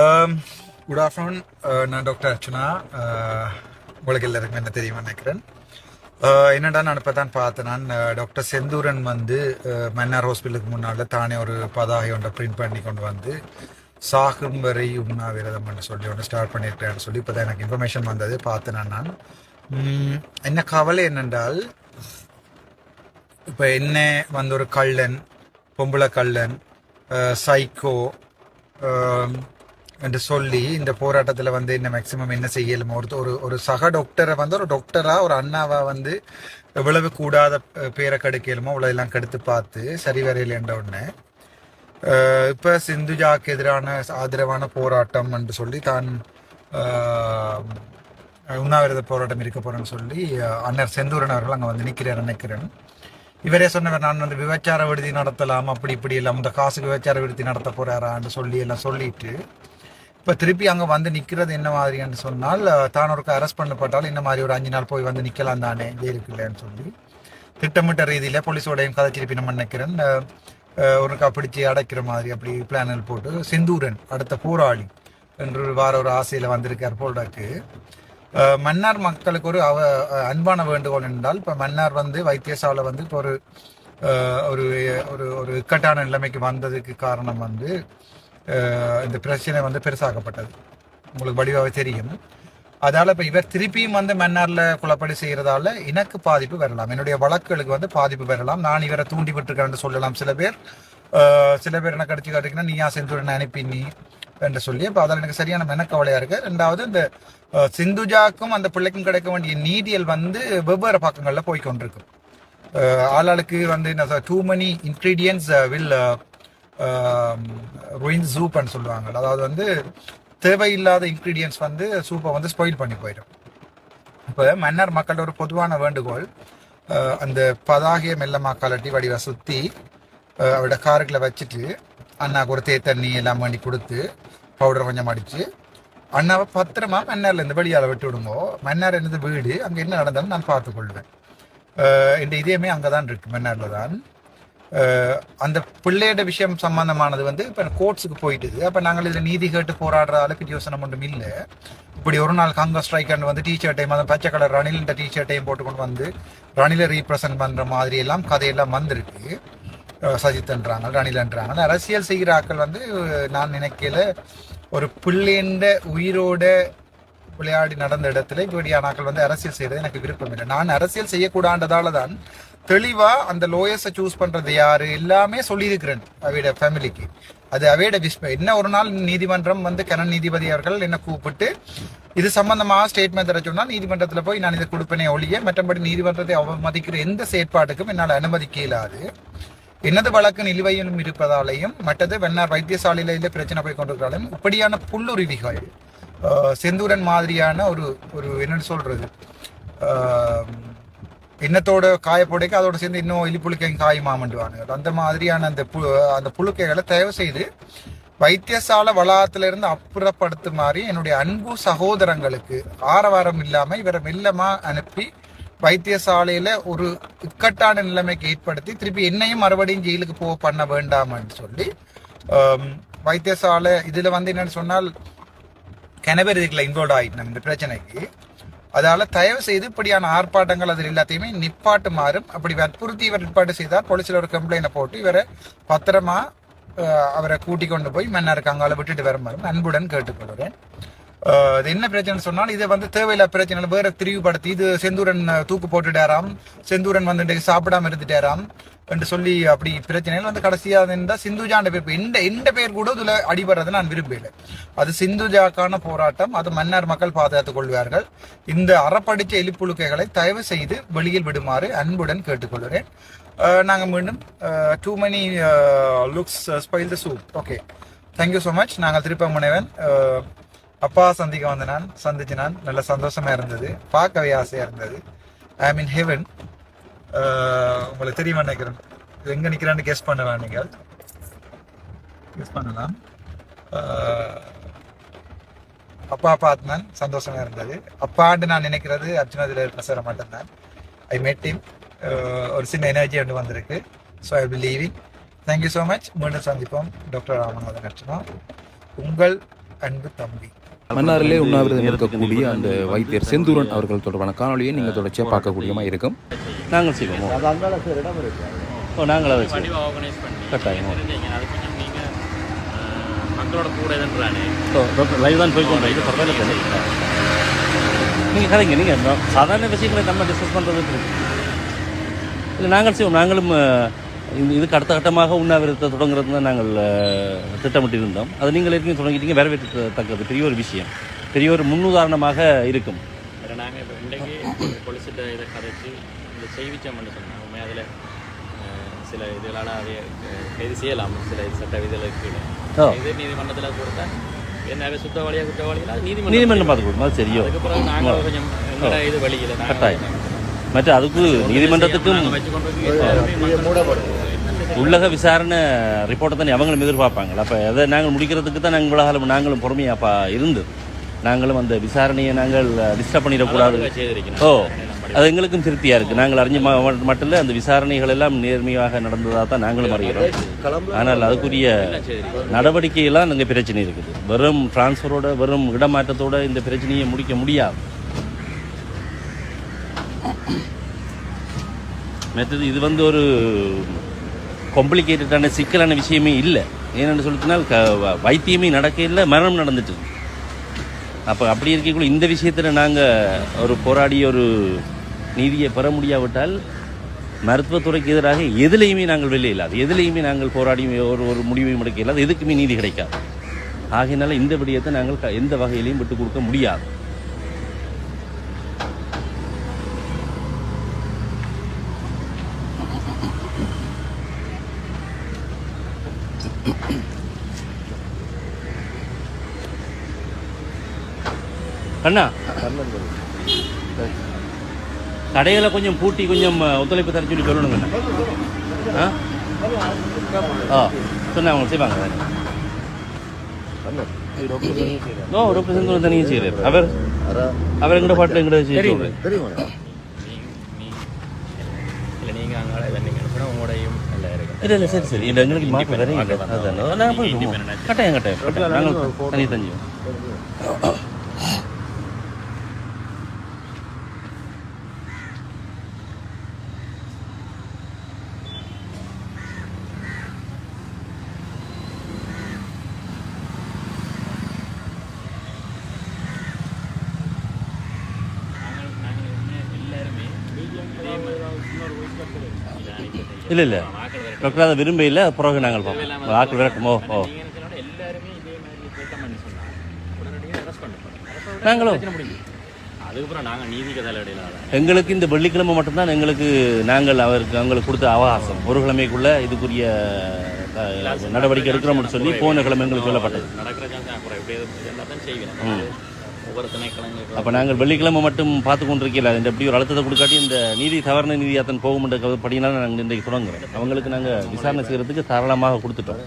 Um, good afternoon uh, நான் doctor Archana. Uh, உங்களுக்கு எல்லாருக்கும் என்ன தெரியுமா நினைக்கிறேன். Uh, என்னடா நான் இப்போ தான் பார்த்தேன் நான் டாக்டர் செந்தூரன் வந்து மன்னார் ஹாஸ்பிட்டலுக்கு முன்னால் தானே ஒரு பதாகை ஒன்றை பிரிண்ட் பண்ணி கொண்டு வந்து சாகும் வரை உண்ணாவிரதம் பண்ண சொல்லி ஒன்று ஸ்டார்ட் பண்ணியிருக்கேன்னு சொல்லி இப்போ தான் எனக்கு இன்ஃபர்மேஷன் வந்தது. பார்த்தேன் நான். என்ன கவலை என்னென்றால் இப்போ என்ன வந்து ஒரு கள்ளன் பொம்பளை கள்ளன் சைக்கோ என்று சொல்லி இந்த போராட்டத்தில் வந்து என்ன மேக்சிமம் என்ன செய்யலுமோ ஒரு ஒரு ஒரு சக டாக்டரை வந்து ஒரு டாக்டரா ஒரு அண்ணாவா வந்து எவ்வளவு கூடாத பேரை கெடுக்கலுமோ அவ்வளோ எல்லாம் கெடுத்து பார்த்து சரி வரையில்ன்ற உடனே இப்போ சிந்துஜாக்கு எதிரான ஆதரவான போராட்டம் என்று சொல்லி தான் உண்ணாவிரத போராட்டம் இருக்க போறேன்னு சொல்லி அண்ணர் செந்தூரன் அவர்கள் அங்கே வந்து நிற்கிறார் நினைக்கிறேன். இவரே சொன்னவர் நான் வந்து விபச்சார விடுதி நடத்தலாம் அப்படி இப்படி எல்லாம் இந்த காசுக்கு விபச்சார விடுதி நடத்த போறாரான்னு சொல்லி எல்லாம் சொல்லிட்டு இப்போ திருப்பி அங்கே வந்து நிற்கிறது என்ன மாதிரின்னு சொன்னால் அஹ், தான் ஒருக்கு அரெஸ்ட் பண்ணப்பட்டால் இந்த மாதிரி ஒரு அஞ்சு நாள் போய் வந்து நிற்கலாம் தானே ஜெயிலுக்கு இல்லைன்னு சொல்லி திட்டமிட்ட ரீதியில் போலீஸோடையும் கதை திருப்பி நம்ம நினைக்கிறேன் அஹ், ஒருக்கா பிடிச்சி அடைக்கிற மாதிரி அப்படி பிளானில் போட்டு செந்தூரன் அடுத்த போராளி என்று வார ஒரு ஆசையில் வந்திருக்கார் போல்டாக்கு மன்னார் மக்களுக்கு ஒரு அவ அன்பான வேண்டுகோள் என்றால் இப்போ மன்னார் வந்து வைத்தியசாலை வந்து இப்போ ஒரு ஒரு ஒரு ஒரு இக்கட்டான நிலைமைக்கு வந்ததுக்கு காரணம் வந்து இந்த பிரச்சனை வந்து பெருசாக்கப்பட்டது. உங்களுக்கு வடிவாகவே தெரியும். அதால் இப்போ இவர் திருப்பியும் வந்து மன்னாரில் குழப்படி செய்கிறதால எனக்கு பாதிப்பு வரலாம். என்னுடைய வழக்குகளுக்கு வந்து பாதிப்பு வரலாம். நான் இவரை தூண்டி விட்டுருக்கேன்னு சொல்லலாம். சில பேர் சில பேர் என்ன கடிச்சு காட்டுக்குன்னா நீயா செந்துடன் அனுப்பி நீ? என்று சொல்லி அப்போ அதில் எனக்கு சரியான மெனக்கவலையாக இருக்குது ரெண்டாவது இந்த சிந்துஜாக்கும் அந்த பிள்ளைக்கும் கிடைக்க வேண்டிய நீதியல் வந்து வெவ்வேறு பக்கங்களில் போய் கொண்டிருக்கும். ஆளாளுக்கு வந்து என்ன too many ingredients will ruin சூப்னு சொல்லுவாங்க அதாவது வந்து தேவையில்லாத இன்க்ரீடியன்ஸ் வந்து சூப்பை வந்து ஸ்பாயில் பண்ணி போயிடும். இப்போ மன்னர் மக்களோட ஒரு பொதுவான வேண்டுகோள் அந்த பதாகிய மெல்லமா கலட்டி வடிவ சுற்றி அவரோட காருக்குள்ள வச்சுட்டு அண்ணா ஒரு தே தண்ணி எல்லாம் பண்ணி கொடுத்து பவுடர் கொஞ்சம் அடிச்சு. அண்ணாவை பத்திரமா மன்னார்ல இருந்து வெளியால் விட்டு விடுங்கோ. மன்னார் என்னது வீடு? அங்கே என்ன நடந்தாலும் நான் பார்த்துக்கொள்வேன் அஹ், இந்த இதயமே அங்கதான் இருக்கு மன்னார்ல தான். அந்த பிள்ளையோட விஷயம் சம்பந்தமானது வந்து இப்போ கோர்ட்ஸுக்கு போயிட்டுது. அப்போ நாங்கள் இதில் நீதி கேட்டு போராடுற அளவுக்கு யோசனை ஒன்றும் இல்லை. இப்படி ஒரு நாள் காங்கிரஸ் ஸ்ட்ரைக்கர்னு வந்து டிஷர்ட்டையும் அந்த பச்சை கலர் ரணில் இந்த டிஷர்ட்டையும் போட்டுக்கொண்டு வந்து ரணிலை ரீப்ரசன்ட் பண்ணுற மாதிரி எல்லாம் கதையெல்லாம் வந்திருக்கு. சஜித்ன்றாங்க ரணிலன்றாங்க அரசியல் செய்கிற ஆட்கள் வந்து நான் நினைக்கல ஒரு பிள்ளைண்ட உயிரோட விளையாடி நடந்த இடத்துல இப்படியான ஆட்கள் வந்து அரசியல் செய்யறது எனக்கு விருப்பம் இல்லை. நான் அரசியல் செய்யக்கூடாண்டதால தான் தெளிவாக அந்த லோயர்ஸை சூஸ் பண்ணுறது யார் எல்லாமே சொல்லியிருக்கிறேன் அவையோட ஃபேமிலிக்கு அது அவையோட விஸ்ப என்ன ஒரு நாள் நீதிமன்றம் வந்து கனன் நீதிபதி அவர்கள் என்ன கூப்பிட்டு இது சம்பந்தமாக ஸ்டேட்மெண்ட் தர சொன்னால் நீதிமன்றத்தில் போய் நான் இதை கொடுப்பேனே ஒழிய மற்றபடி நீதிமன்றத்தை அவமதிக்கிற எந்த செயற்பாட்டுக்கும் என்னால் அனுமதிக்க இயலாது எனது வழக்கு நிலுவையிலும் இருப்பதாலையும் மற்றது வெண்ணார் வைத்தியசாலையில பிரச்சனை போய் கொண்டிருக்கிறாலும் இப்படியான புல்லுருவிகள் செந்தூரன் மாதிரியான ஒரு ஒரு என்னன்னு சொல்றது எண்ணத்தோட காயப்போடைக்கு அதோட சேர்ந்து இன்னும் எலிப்புழுக்கையும் காயுமாமண்டுவாங்க அந்த மாதிரியான அந்த பு அந்த புழுக்கைகளை தயவு செய்து வைத்தியசாலை வளாகத்துல இருந்து அப்புறப்படுத்துமாறு என்னுடைய அன்பு சகோதரங்களுக்கு ஆரவாரம் இல்லாம இவரை மெல்லமா அனுப்பி வைத்தியசாலையில ஒரு இக்கட்டான நிலைமைக்கு ஏற்படுத்தி திருப்பி என்னையும் மறுபடியும் ஜெயிலுக்கு போக பண்ண வேண்டாம்னு சொல்லி வைத்தியசாலை இதுல வந்து என்னன்னு சொன்னால் கிணபேர் இதுக்குள்ள இன்வால்வ் ஆயிட்டோம் இந்த பிரச்சனைக்கு. அதால தயவு செய்து இப்படியான ஆர்ப்பாட்டங்கள் அதில் எல்லாத்தையுமே நிப்பாட்டு மாறும் அப்படி வற்புறுத்தி இவர் நிப்பாட்டு செய்தால் போலீஸில் ஒரு கம்ப்ளைண்ட் போட்டு இவரை பத்திரமா அவரை கூட்டி கொண்டு போய் மன்னருக்கு அங்கால விட்டுட்டு வருமாறும் அன்புடன் கேட்டுக்கொள்கிறேன். இது என்ன பிரச்சனை சொன்னால் இதை வந்து தேவையில்லா பிரச்சனை வேற திரிவுபடுத்தி இது செந்தூரன் தூக்கு போட்டுட்டாராம். செந்தூரன் வந்து சாப்பிடாம இருந்துட்டாராம் என்று சொல்லி அப்படி பிரச்சனைகள் வந்து கடைசியா இருந்தா சிந்துஜாண்ட பேர். எந்த எந்த பேர் கூட இதுல அடிபடுறதை நான் விரும்பல அது சிந்துஜாக்கான போராட்டம். அது மன்னர் மக்கள் பாதுகாத்துக் கொள்வார்கள். இந்த அறப்படிச்ச எலிப்புழுக்கைகளை தயவு செய்து வெளியில் விடுமாறு அன்புடன் கேட்டுக்கொள்கிறேன். நாங்கள் மீண்டும் too many cooks spoil the soup okay thank you so much நாங்கள் திருப்ப முனைவன். அப்பா சந்திக்க வந்த நான் சந்திச்சு நான் நல்ல சந்தோஷமா இருந்தது. பார்க்கவே ஆசையா இருந்தது. ஐ மீன் ஹெவன் உங்களுக்கு தெரியுமா நினைக்கிறேன் எங்க நிக்கிறான்னு கெஸ் பண்ணலாம் நீங்கள். கெஸ் பண்ணலாம். அப்பா பார்த்தேன் சந்தோஷமா இருந்தது. அப்பாண்டு நான் நினைக்கிறது அர்ஜுனதில் இருக்கிற மட்டும்தான் ஐ மெட் இம் ஒரு சின்ன எனர்ஜி ஒன்று வந்திருக்கு. So I be leaving thank you so much மீண்டும் சந்திப்போம். டாக்டர் ராமநாதன் அர்ச்சனா உங்கள் அன்பு தம்பி. மன்னாரிலே உண்ணாவிரதம் இருக்கக்கூடிய அந்த வைத்தியர் செந்தூரன் அவர்கள் தொடர்பான காணொலியை நீங்கள் தொடர்ச்சியாக பார்க்கக்கூடியமா இருக்கும். நாங்கள் செய்வோம். ஓ நாங்கள் அதை கட்டாயம். மக்களோட கூட லைவ் தான் போய்க்கொண்டு இது பரவாயில்ல தானே? நீங்கள் கதைங்க நீங்கள் சாதாரண விஷயங்களை நம்ம டிஸ்கஸ் பண்ணுறது இல்லை. நாங்கள் செய்வோம். நாங்களும் இந்த இதுக்கு அடுத்த கட்டமாக உண்ணாவிரதத்தை தொடங்குறது தான் நாங்கள் திட்டமிட்டிருந்தோம். அது நீங்கள் ஏற்கனவே தொடங்கிட்டீங்க வரவேற்கத்தக்கது. பெரிய ஒரு விஷயம். பெரிய ஒரு முன்னுதாரணமாக இருக்கும். நாங்கள் இப்போ இன்றைக்கு இதை கதைச்சு இந்த செய்விச்சோம்னு சொன்னோம் உண்மை அதில் சில இதுகளால் அதை கைது செய்யலாம். சில இது சட்ட விதிகளுக்கு. இது நீதிமன்றத்தில் கொடுத்தா என்ன சுத்தவாளியா குற்றவாளிகளா? நீதிமன்றம் நீதிமன்றம் பார்த்து கொடுக்கும். அது சரியோ. அதுக்கு பிறகு நாங்கள் கொஞ்சம் இது வழியில் கட்டாயம். மற்ற அதுக்கு நீதிமன்றத்துக்கும் உள்ளக விசாரணை ரிப்போர்ட்டை தான் அவங்களும் எதிர்பார்ப்பாங்க. அப்போ அதை நாங்கள் முடிக்கிறதுக்கு தான் நாங்கள் இவ்வளோ காலம் நாங்களும் பொறுமையாக இருந்தது. நாங்களும் அந்த விசாரணையை நாங்கள் டிஸ்டர்ப் பண்ணிடக்கூடாது. ஓ அது எங்களுக்கும் திருப்தியாக இருக்குது நாங்கள் அறிஞ்ச மட்டும் இல்லை அந்த விசாரணைகள் எல்லாம் நேர்மையாக நடந்ததாக தான் நாங்களும் அறிகிறோம். ஆனால் அதுக்குரிய நடவடிக்கையெல்லாம் அங்கே பிரச்சனை இருக்குது. வெறும் டிரான்ஸ்ஃபரோட வெறும் இடமாற்றத்தோட இந்த பிரச்சனையை முடிக்க முடியாது. மற்றது இது வந்து ஒரு காம்ப்ளிகேட்டடான சிக்கலான விஷயமே இல்லை. ஏன்னு சொல்லிட்டுனால் க வ- வைத்தியமே நடக்க இல்லை மரணம் நடந்துட்டு அப்போ அப்படி இருக்கக்குள்ள இந்த விஷயத்தில் நாங்கள் ஒரு போராடி ஒரு நீதியை பெற முடியாவிட்டால் மருத்துவத்துறைக்கு எதிராக எதுலேயுமே நாங்கள் வெளியே இல்லாது எதுலேயுமே நாங்கள் போராடி ஒரு ஒரு முடிவையும் எடுக்க இல்லாது எதுக்குமே நீதி கிடைக்காது. ஆகையினால இந்த விடயத்தை நாங்கள் க- எந்த வகையிலையும் விட்டு கொடுக்க முடியாது. கண்ணா? கடைகளை கொஞ்சம் பூட்டி கொஞ்சம் ஒத்துழைப்பு தர சொல்லி சொல்லணுங்க ஆ? ஆ சொன்ன அவங்க செய்வாங்க. ஓ டாக்டர் செந்தூரன் தனியாக செய்கிறார் அவர்? அவர் எங்கட பாட்டில் எங்கட செய்ய சொல்கிறேன் இல்லை இல்லை சரி சரி. இல்லை எங்களுக்கு மாற்றம் இல்லை அதான் நாங்கள் கட்டாயம் கட்டாயம் நாங்கள் தனி நாங்கள் நாங்கள் என்ன எல்லாருமே இல்லை இல்லை. டாக்டர் அதை விரும்ப இல்லை பிறகு நாங்கள் பார்ப்போம். ஆக்கள் விரட்டுமோ. ஓ நீங்கள்? நாங்களும் எங்களுக்கு இந்த வெள்ளிக்கிழமை மட்டும்தான் எங்களுக்கு நாங்கள் அவருக்கு அவங்களுக்கு கொடுத்த அவகாசம். ஒரு கிழமைக்குள்ள இதுக்குரிய நடவடிக்கை எடுக்கிறோம்னு சொல்லி போன கிழமை எங்களுக்கு சொல்லப்பட்டது. ஒவ்வொரு திணைக்கிழங்கு அப்போ நாங்கள் வெள்ளிக்கிழமை மட்டும் பார்த்து கொண்டிருக்கல. இந்த எப்படி ஒரு அழுத்தத்தை கொடுக்காட்டி இந்த நீதி தவறுன நீதியாத்தன் போகும்ன்ற படினால நாங்கள் இன்றைக்கு தொடங்குறோம். அவங்களுக்கு நாங்கள் விசாரணை செய்கிறதுக்கு தாராளமாக கொடுத்துட்டோம்.